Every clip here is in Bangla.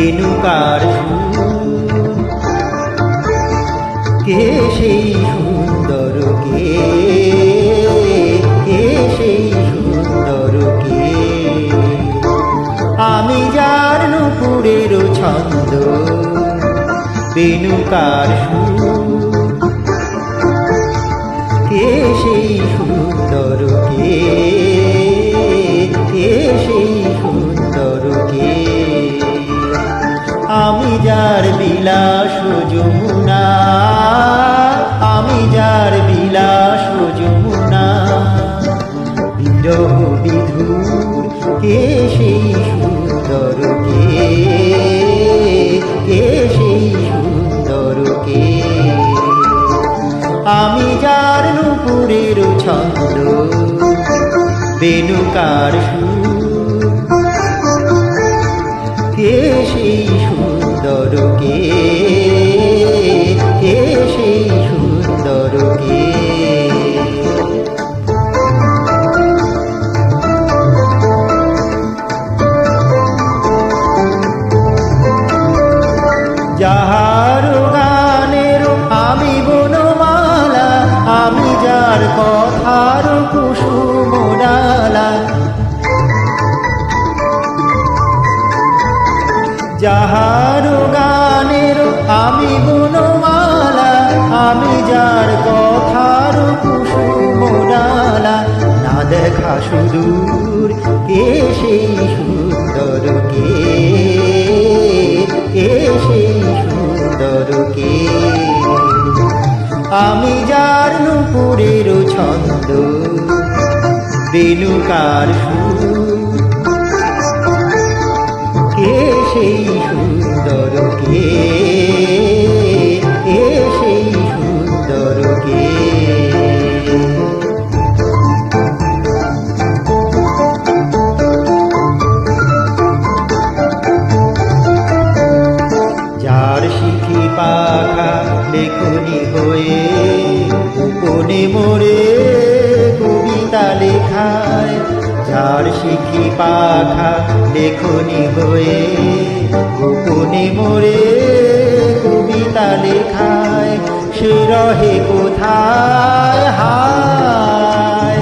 রেণুকার কে সেই সুন্দর কে? কে সেই সুন্দর কে? আমি যার নুপুরের ছন্দ রেণুকার কে সেই সুন্দর কে? সেই সুন্দর কে? কে সেই সুন্দর কে? আমি যার নুপুরের ছন্দ, বেনুকার সুর। কে সেই সুন্দর কে? যাহার গানের আমি গুণমালা, আমি যার কথার কুসুম ডালা না দেখা সুদূর কে সেই সুন্দর কে? কে সেই সুন্দর কে? আমি যার নুপুরের ছন্দ বেনুকার সুর কে সেই সুন্দর কে? কে সেই সুন্দর কে? পাখা লেখনি হয়ে কোনে মোরে যার শিখি পাখা লেখনি হয়ে, গোপনে মোরে কবিতা লেখায়, সে রহে কোথায়, হায়।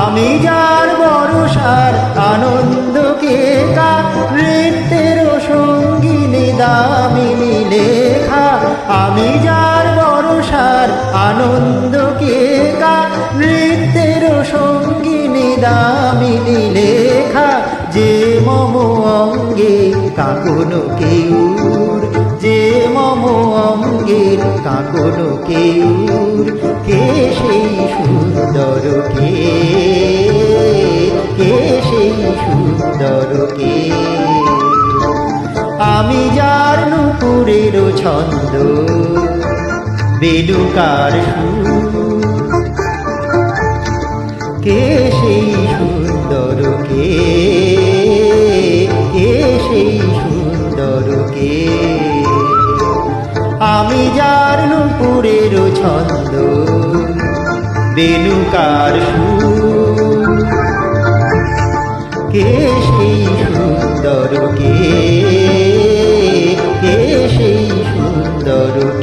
আমি যার বরসার আনন্দকে কা নৃত্যের সঙ্গিনী দামিনী লেখা। আমি যার বরসার আনন্দকে দামিনী লেখা, যে মম অঙ্গে কাকুনো কেউর, যে মম অঙ্গে কাকুনো কেউর। কে সেই সুন্দর কে? কে সেই সুন্দর কে? আমি যার নুপুরের ছন্দ, বেলুকার সুর ছন্দ বেনুকার কে সেই সুন্দর কে? কে সেই সুন্দর